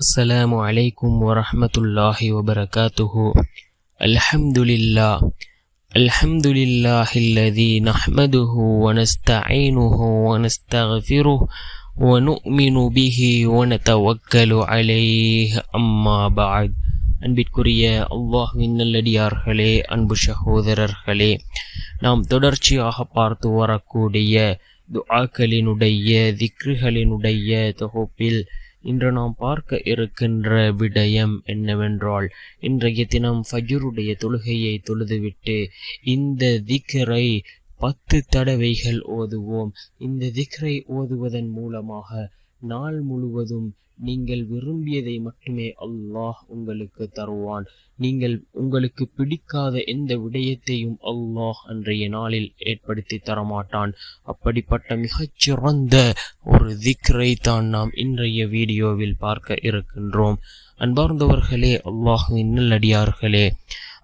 السلام عليكم ورحمة الله وبركاته الحمد لله الحمد لله الذي نحمده ونستعينه ونستغفره ونؤمن به ونتوكل عليه أما بعد அன்பிற்குரிய அல்லாஹ்வின் நல்லடியார்களே அன்பு சகோதரர்களே நாம் தொடர்ச்சியாக பார்த்து வரக்கூடிய துஆக்களினுடைய திக்ருகளினுடைய தொகுப்பில் இன்று நாம் பார்க்க இருக்கின்ற விடயம் என்னவென்றால் இன்றைய தினம் ஃபஜ்ருடைய தொழுகையை தொழுதுவிட்டு இந்த திக்கரை பத்து தடவைகள் ஓதுவோம். இந்த திக்ரை ஓதுவதன் மூலமாக நாள் முழுவதும் நீங்கள் விரும்பியதை மட்டுமே அல்லாஹ் உங்களுக்கு தருவான். நீங்கள் உங்களுக்கு பிடிக்காத எந்த விடயத்தையும் அல்லாஹ் அன்றைய நாளில் ஏற்படுத்தி தரமாட்டான். அப்படிப்பட்ட மிகச்சிறந்த ஒரு திக்ரை தான் நாம் இன்றைய வீடியோவில் பார்க்க இருக்கின்றோம். அன்பார்ந்தவர்களே அல்லாஹுவின் நல்லடியார்களே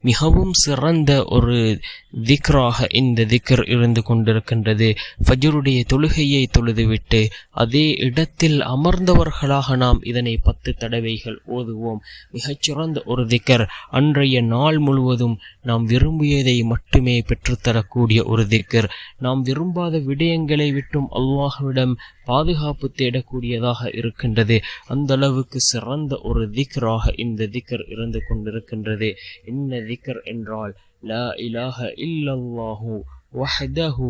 மிகவும் சிறந்த ஒரு திக்ராக இந்த திக்ர் இருந்து கொண்டிருக்கின்றது. ஃபஜருடைய தொழுகையை தொழுதுவிட்டு அதே இடத்தில் அமர்ந்தவர்களாக நாம் இதனை பத்து தடவைகள் ஓதுவோம். மிகச்சிறந்த ஒரு திக்கர் அன்றைய நாள் முழுவதும் நாம் விரும்பியதை மட்டுமே பெற்றுத்தரக்கூடிய ஒரு திக்கர் நாம் விரும்பாத விடயங்களை விட்டும் அல்லாஹ்விடம் பாதுகாப்பு தேடக்கூடியதாக இருக்கின்றது. அந்த அளவுக்கு சிறந்த ஒரு திக்ராக இந்த திக்கர் இருந்து கொண்டிருக்கின்றது. என்ன திக்கர் என்றால் ல இலாஹ இல்லல்லாஹு வஹதஹு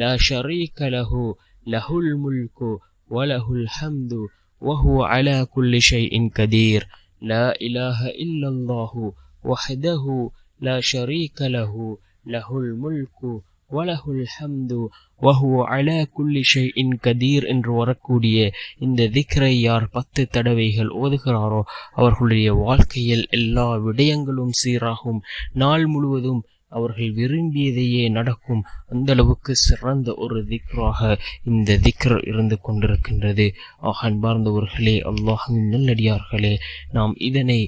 ல ஷரீக லஹு லஹுல் முல்கு வலஹுல் ஹம்து வஹு على كل شيء قدير لا إله إلا الله وحده ல شريك له லஹுல் முல்கு வலஹுல் ஹம்து வஹு அல குல்லி ஷை இன் கதீர் என்று வரக்கூடிய இந்த திக்ரை யார் பத்து தடவைகள் ஓதுகிறாரோ அவர்களுடைய வாழ்க்கையில் எல்லா விடயங்களும் சீராகும். நாள் முழுவதும் அவர்கள் விரும்பியதையே நடக்கும் அந்த அளவுக்கு சிறந்த ஒரு திக்ராக இந்த திக்ர் இருந்து கொண்டிருக்கின்றது. ஆக அன்பார்ந்தவர்களே அல்லாஹின் நல்லடியார்களே நாம் இதனை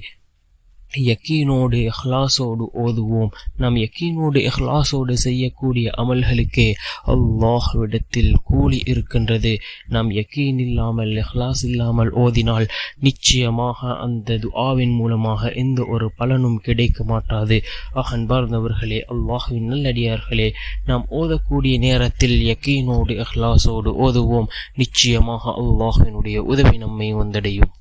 யக்கீனோடு இஹ்லாஸோடு ஓதுவோம். நாம் யக்கீனோடு இஹ்லாஸோடு செய்யக்கூடிய அமல்களுக்கே அல்லாஹ்விடத்தில் கூலி இருக்கின்றது. நாம் யக்கீன் இல்லாமல் இஹ்லாஸ் இல்லாமல் ஓதினால் நிச்சயமாக அந்த துஆவின் மூலமாக எந்த ஒரு பலனும் கிடைக்க மாட்டாது. அகன்பார்ந்தவர்களே அல்லாஹுவின் நல்லடியார்களே நாம் ஓதக்கூடிய நேரத்தில் யக்கீனோடு இஹ்லாஸோடு ஓதுவோம். நிச்சயமாக அல்லாஹினுடைய உதவி நம்மை வந்தடையும்.